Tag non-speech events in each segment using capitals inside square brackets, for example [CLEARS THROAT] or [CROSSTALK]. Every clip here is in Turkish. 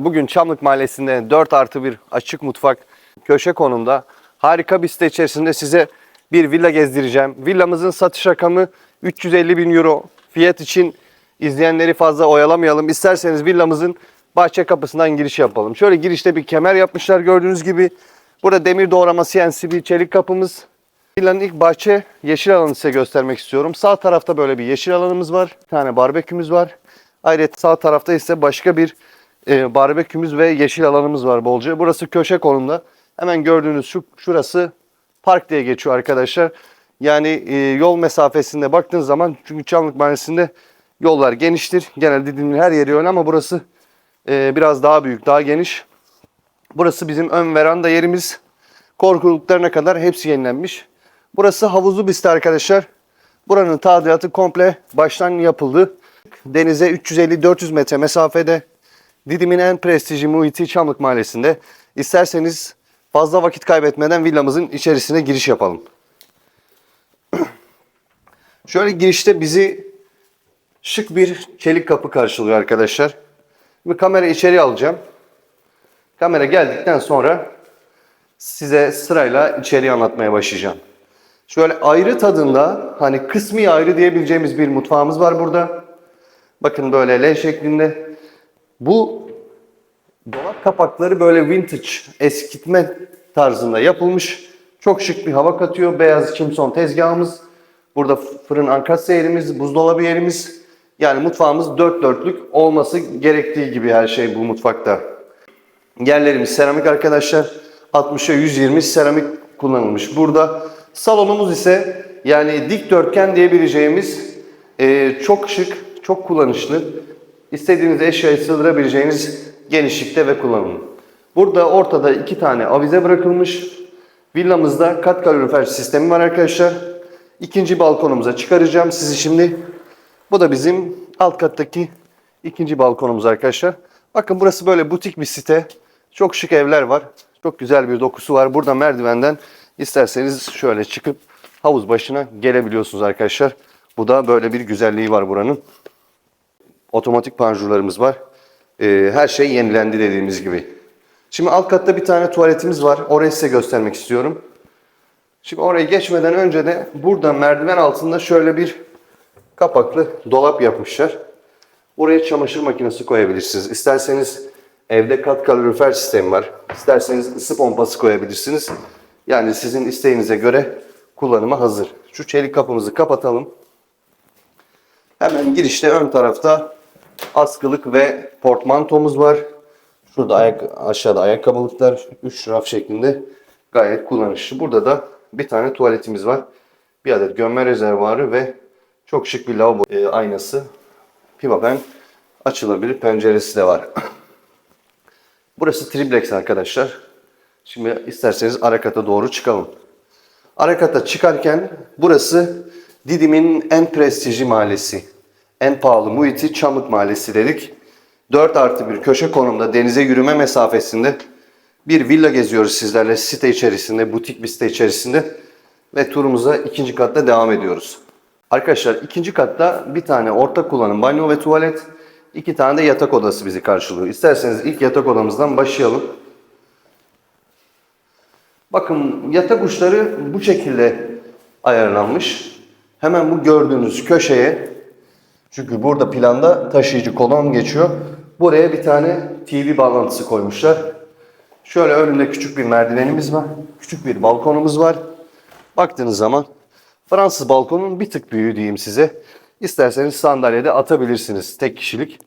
Bugün Çamlık Mahallesi'nde 4 artı bir açık mutfak köşe konumda harika bir site içerisinde size bir villa gezdireceğim. Villamızın satış rakamı 350 bin euro. Fiyat için izleyenleri fazla oyalamayalım. İsterseniz villamızın bahçe kapısından giriş yapalım. Şöyle girişte bir kemer yapmışlar gördüğünüz gibi. Burada demir doğrama CNC bir çelik kapımız. Villanın ilk bahçe yeşil alanı size göstermek istiyorum. Sağ tarafta böyle bir yeşil alanımız var. Bir tane barbekümüz var. Ayrıca sağ tarafta ise başka bir e, barbekümüz ve yeşil alanımız var bolca. Burası köşe konumda. Hemen gördüğünüz şu şurası park diye geçiyor arkadaşlar. Yani e, yol mesafesinde baktığınız zaman çünkü Çamlık Mahallesi'nde yollar geniştir. Genelde Didim'in her yeri öyle ama burası e, biraz daha büyük, daha geniş. Burası bizim ön veranda yerimiz. Korkuluklarına kadar hepsi yenilenmiş. Burası havuzlu bir site arkadaşlar. Buranın tadilatı komple baştan yapıldı. Denize 350-400 metre mesafede. Didim'in en prestijli muhiti Çamlık Mahallesi'nde. İsterseniz fazla vakit kaybetmeden villamızın içerisine giriş yapalım. [CLEARS THROAT] Şöyle girişte bizi şık bir çelik kapı karşılıyor arkadaşlar. Şimdi kamera içeri alacağım. Kamera geldikten sonra size sırayla içeriği anlatmaya başlayacağım. Şöyle ayrı tadında hani kısmi ayrı diyebileceğimiz bir mutfağımız var burada. Bakın böyle L şeklinde. Bu dolap kapakları böyle vintage eskitme tarzında yapılmış. Çok şık bir hava katıyor. Beyaz kimson tezgahımız. Burada fırın ankastre yerimiz, buzdolabı yerimiz. Yani mutfağımız dört dörtlük olması gerektiği gibi her şey bu mutfakta. Yerlerimiz seramik arkadaşlar. 60'a 120 seramik kullanılmış burada. Salonumuz ise yani dikdörtgen diyebileceğimiz e, çok şık, çok kullanışlı. İstediğiniz eşyayı sığdırabileceğiniz genişlikte ve kullanımlı. Burada ortada iki tane avize bırakılmış. Villamızda kat kalorifer sistemi var arkadaşlar. İkinci balkonumuza çıkaracağım sizi şimdi. Bu da bizim alt kattaki ikinci balkonumuz arkadaşlar. Bakın burası böyle butik bir site. Çok şık evler var. Çok güzel bir dokusu var. Burada merdivenden isterseniz şöyle çıkıp havuz başına gelebiliyorsunuz arkadaşlar. Bu da böyle bir güzelliği var buranın. Otomatik panjurlarımız var. Ee, her şey yenilendi dediğimiz gibi. Şimdi alt katta bir tane tuvaletimiz var. Orayı size göstermek istiyorum. Şimdi oraya geçmeden önce de burada merdiven altında şöyle bir kapaklı dolap yapmışlar. Oraya çamaşır makinesi koyabilirsiniz. İsterseniz evde kat kalorifer sistemi var. İsterseniz ısı pompası koyabilirsiniz. Yani sizin isteğinize göre kullanıma hazır. Şu çelik kapımızı kapatalım. Hemen girişte ön tarafta askılık ve portmantomuz var. Şurada ayak, aşağıda ayakkabılıklar, 3 raf şeklinde gayet kullanışlı. Burada da bir tane tuvaletimiz var. Bir adet gömme rezervuarı ve çok şık bir lavabo e, aynası. Pimapen açılabilir penceresi de var. [CLEARS THROAT] Burası triplex arkadaşlar. Şimdi isterseniz ara kata doğru çıkalım. Ara kata çıkarken burası Didim'in en prestijli mahallesi. En pahalı muhiti Çamlık Mahallesi dedik. 4 artı bir köşe konumda denize yürüme mesafesinde bir villa geziyoruz sizlerle site içerisinde, butik bir site içerisinde ve turumuza ikinci katta devam ediyoruz. Arkadaşlar ikinci katta bir tane ortak kullanım banyo ve tuvalet, iki tane de yatak odası bizi karşılıyor. İsterseniz ilk yatak odamızdan başlayalım. Bakın yatak uçları bu şekilde ayarlanmış. Hemen bu gördüğünüz köşeye çünkü burada planda taşıyıcı kolon geçiyor. Buraya bir tane TV bağlantısı koymuşlar. Şöyle önünde küçük bir merdivenimiz var. Küçük bir balkonumuz var. Baktığınız zaman Fransız balkonun bir tık büyüğü diyeyim size. İsterseniz sandalyede atabilirsiniz. Tek kişilik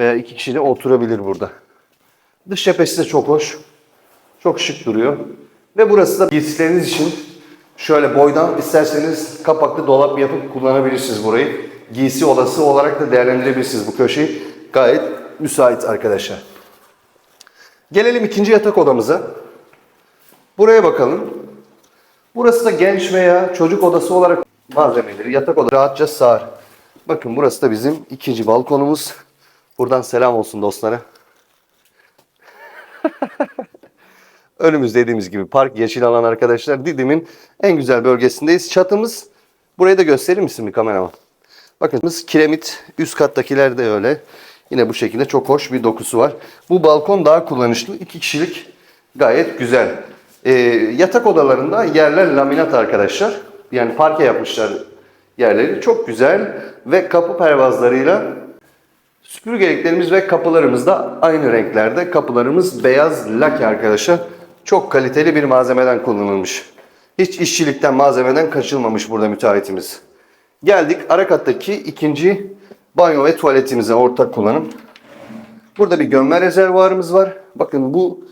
veya iki kişi de oturabilir burada. Dış cephesi de çok hoş. Çok şık duruyor. Ve burası da giysileriniz için şöyle boydan isterseniz kapaklı dolap yapıp kullanabilirsiniz burayı. Giysi odası olarak da değerlendirebilirsiniz bu köşeyi. Gayet müsait arkadaşlar. Gelelim ikinci yatak odamıza. Buraya bakalım. Burası da genç veya çocuk odası olarak malzemeleri yatak odası rahatça sığar. Bakın burası da bizim ikinci balkonumuz. Buradan selam olsun dostlara. [LAUGHS] Önümüz dediğimiz gibi park, yeşil alan arkadaşlar. Didim'in en güzel bölgesindeyiz. Çatımız, burayı da gösterir misin bir kameraman? Bakın kiremit, üst kattakiler de öyle. Yine bu şekilde çok hoş bir dokusu var. Bu balkon daha kullanışlı. iki kişilik gayet güzel. Ee, yatak odalarında yerler laminat arkadaşlar. Yani parke yapmışlar yerleri. Çok güzel ve kapı pervazlarıyla süpürgeliklerimiz ve kapılarımız da aynı renklerde. Kapılarımız beyaz lake arkadaşlar. Çok kaliteli bir malzemeden kullanılmış. Hiç işçilikten malzemeden kaçılmamış burada müteahhitimiz. Geldik ara kattaki ikinci banyo ve tuvaletimize ortak kullanım. Burada bir gömme rezervuarımız var. Bakın bu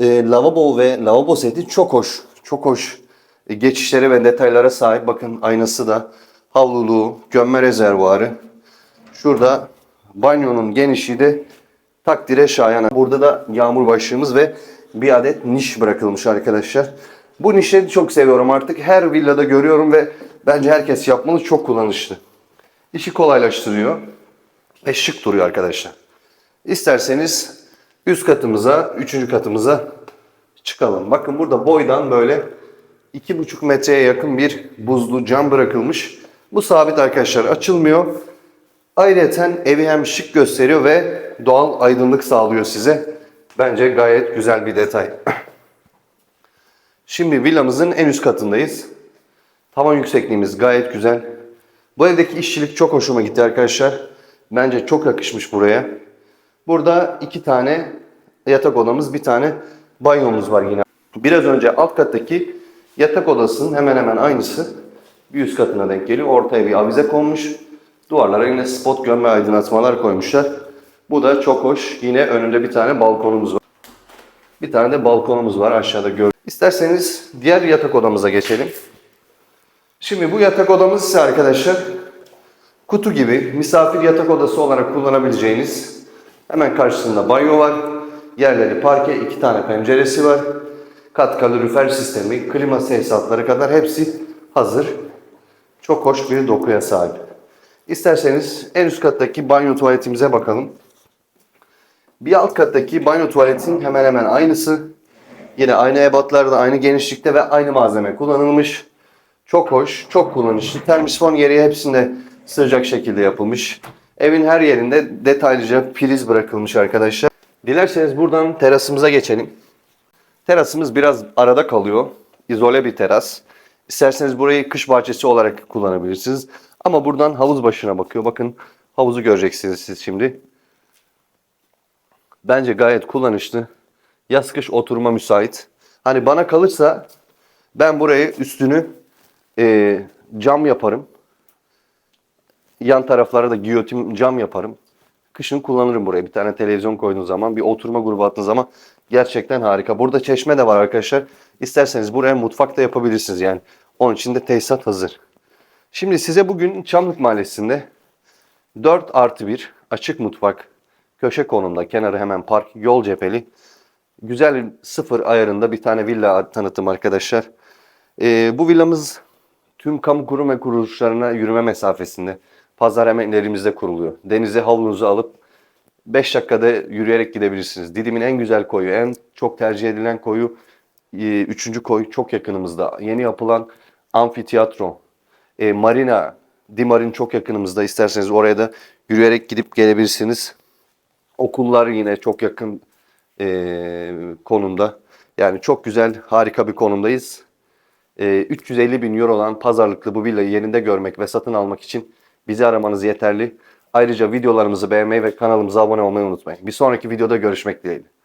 e, lavabo ve lavabo seti çok hoş. Çok hoş e, geçişlere ve detaylara sahip. Bakın aynası da havluluğu, gömme rezervuarı. Şurada banyonun genişliği de takdire şayan. Burada da yağmur başlığımız ve bir adet niş bırakılmış arkadaşlar. Bu nişleri çok seviyorum artık. Her villada görüyorum ve bence herkes yapmalı. Çok kullanışlı. İşi kolaylaştırıyor ve şık duruyor arkadaşlar. İsterseniz üst katımıza, üçüncü katımıza çıkalım. Bakın burada boydan böyle 2,5 metreye yakın bir buzlu cam bırakılmış. Bu sabit arkadaşlar açılmıyor. Ayrıca evi hem şık gösteriyor ve doğal aydınlık sağlıyor size. Bence gayet güzel bir detay. [CLEARS THROAT] Şimdi villamızın en üst katındayız. Tavan yüksekliğimiz gayet güzel. Bu evdeki işçilik çok hoşuma gitti arkadaşlar. Bence çok yakışmış buraya. Burada iki tane yatak odamız, bir tane banyomuz var yine. Biraz önce alt kattaki yatak odasının hemen hemen aynısı bir üst katına denk geliyor. Ortaya bir avize konmuş. Duvarlara yine spot gömme aydınlatmalar koymuşlar. Bu da çok hoş. Yine önünde bir tane balkonumuz var. Bir tane de balkonumuz var aşağıda gör. İsterseniz diğer yatak odamıza geçelim. Şimdi bu yatak odamız ise arkadaşlar kutu gibi misafir yatak odası olarak kullanabileceğiniz hemen karşısında banyo var. Yerleri parke, iki tane penceresi var. Kat kalorifer sistemi, klima tesisatları kadar hepsi hazır. Çok hoş bir dokuya sahip. İsterseniz en üst kattaki banyo tuvaletimize bakalım. Bir alt kattaki banyo tuvaletin hemen hemen aynısı. Yine aynı ebatlarda, aynı genişlikte ve aynı malzeme kullanılmış. Çok hoş, çok kullanışlı. Termisfon yeri hepsinde sığacak şekilde yapılmış. Evin her yerinde detaylıca priz bırakılmış arkadaşlar. Dilerseniz buradan terasımıza geçelim. Terasımız biraz arada kalıyor. İzole bir teras. İsterseniz burayı kış bahçesi olarak kullanabilirsiniz. Ama buradan havuz başına bakıyor. Bakın havuzu göreceksiniz siz şimdi. Bence gayet kullanışlı. Yaz kış oturuma müsait. Hani bana kalırsa ben burayı üstünü e, cam yaparım. Yan taraflara da giyotin cam yaparım. Kışın kullanırım buraya. Bir tane televizyon koyduğun zaman, bir oturma grubu attığın zaman gerçekten harika. Burada çeşme de var arkadaşlar. İsterseniz buraya mutfak da yapabilirsiniz yani. Onun için de tesisat hazır. Şimdi size bugün Çamlık Mahallesi'nde 4 artı 1 açık mutfak köşe konumda kenarı hemen park yol cepheli güzel sıfır ayarında bir tane villa tanıtım arkadaşlar. Ee, bu villamız tüm kamu kurum ve kuruluşlarına yürüme mesafesinde. Pazar hemen ilerimizde kuruluyor. Denize havlunuzu alıp 5 dakikada yürüyerek gidebilirsiniz. Didim'in en güzel koyu, en çok tercih edilen koyu 3. koy çok yakınımızda. Yeni yapılan amfiteyatro, e, marina, Dimar'in çok yakınımızda. İsterseniz oraya da yürüyerek gidip gelebilirsiniz. Okullar yine çok yakın e, konumda. Yani çok güzel, harika bir konumdayız. E, 350 bin euro olan pazarlıklı bu villayı yerinde görmek ve satın almak için bizi aramanız yeterli. Ayrıca videolarımızı beğenmeyi ve kanalımıza abone olmayı unutmayın. Bir sonraki videoda görüşmek dileğiyle.